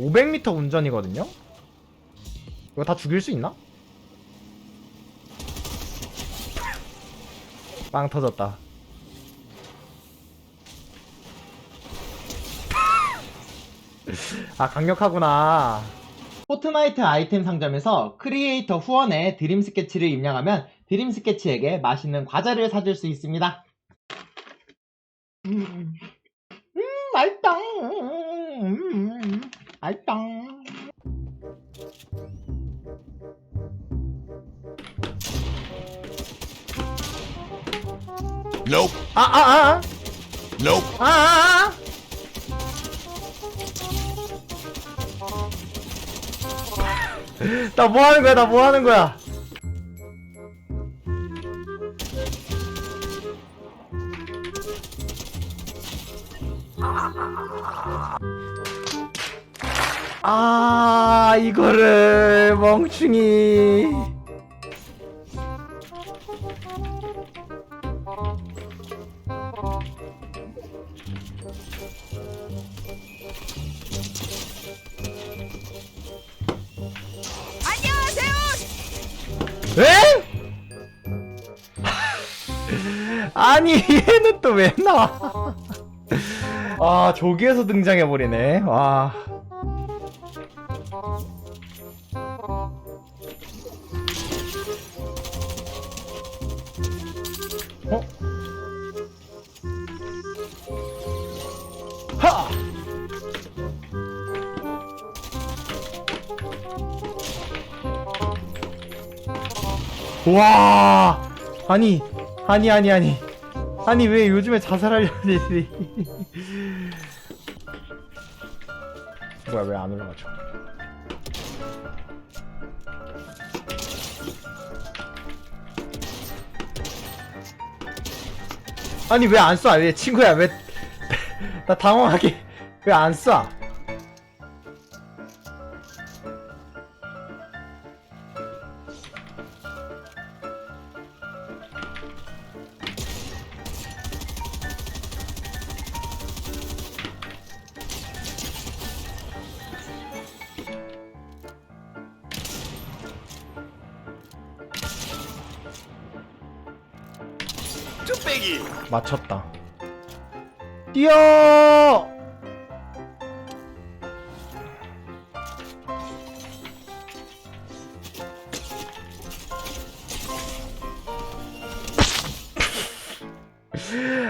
500m 운전이거든요? 이거 다 죽일 수 있나? 빵 터졌다. 아, 강력하구나. 포트나이트 아이템 상점에서 크리에이터 후원에 드림 스케치를 입력하면 드림 스케치에게 맛있는 과자를 사줄 수 있습니다. 음, 음 맛있다. 음, 맛 있다. Nope. 아, 아, 아, Nope. 아, 아, 아. 나 뭐 하는 거야? 나 뭐 하는 거야? 아, 이거를 멍충이. 에? 아니 얘는 또 왜 나와? 아 조기에서 등장해 버리네. 와. 어? 하! 와 아니 아니 아니 아니 아니 왜 요즘에 자살하려는 애들이 뭐야 왜 안 올라가죠 아니 왜 안 쏴? 왜 친구야 왜 나 당황하게 왜 안 쏴? 뚝배기. 맞췄다. 뛰어!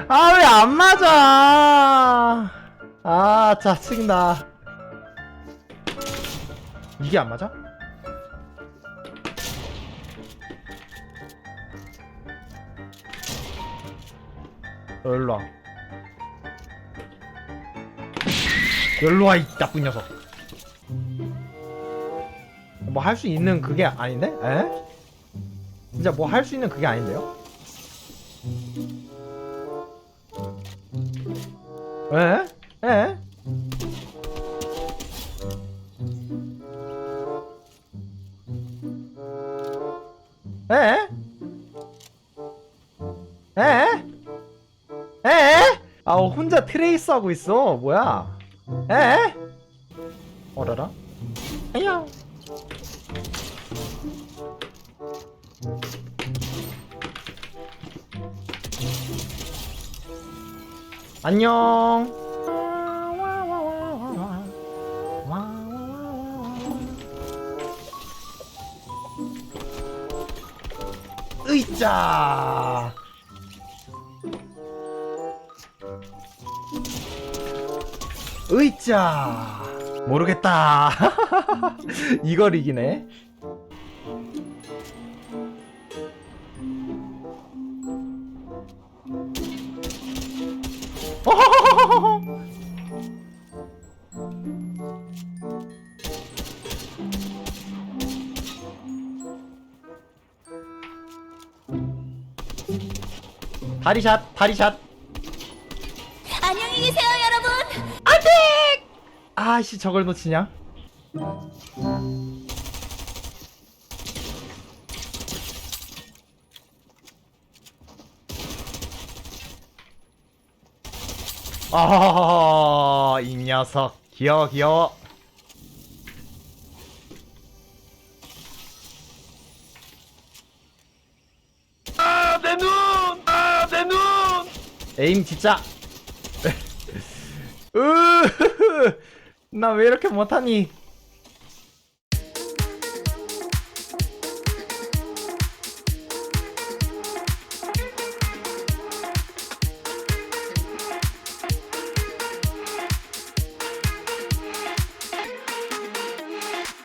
아, 왜 안 맞아? 아, 짜증나. 이게 안 맞아? 너 일로 와. 일로 와, 이 나쁜 녀석. 뭐 할 수 있는 그게 아닌데? 에? 진짜 뭐 할 수 있는 그게 아닌데요? 에? 에? 에? 에? 에? 아 혼자 트레이스 하고 있어. 뭐야? 에? 어라라? 아야. 안녕. 으이짜 으이짜. 모르겠다. 이걸 이기네. 다리샷 다리샷. 안녕히 계세요, 선택! 아씨 저걸 놓치냐? 아, 이 녀석 귀여워 귀여워. 아, 내 눈! 아, 내 눈! 에임 진짜 나왜 이렇게 못하니?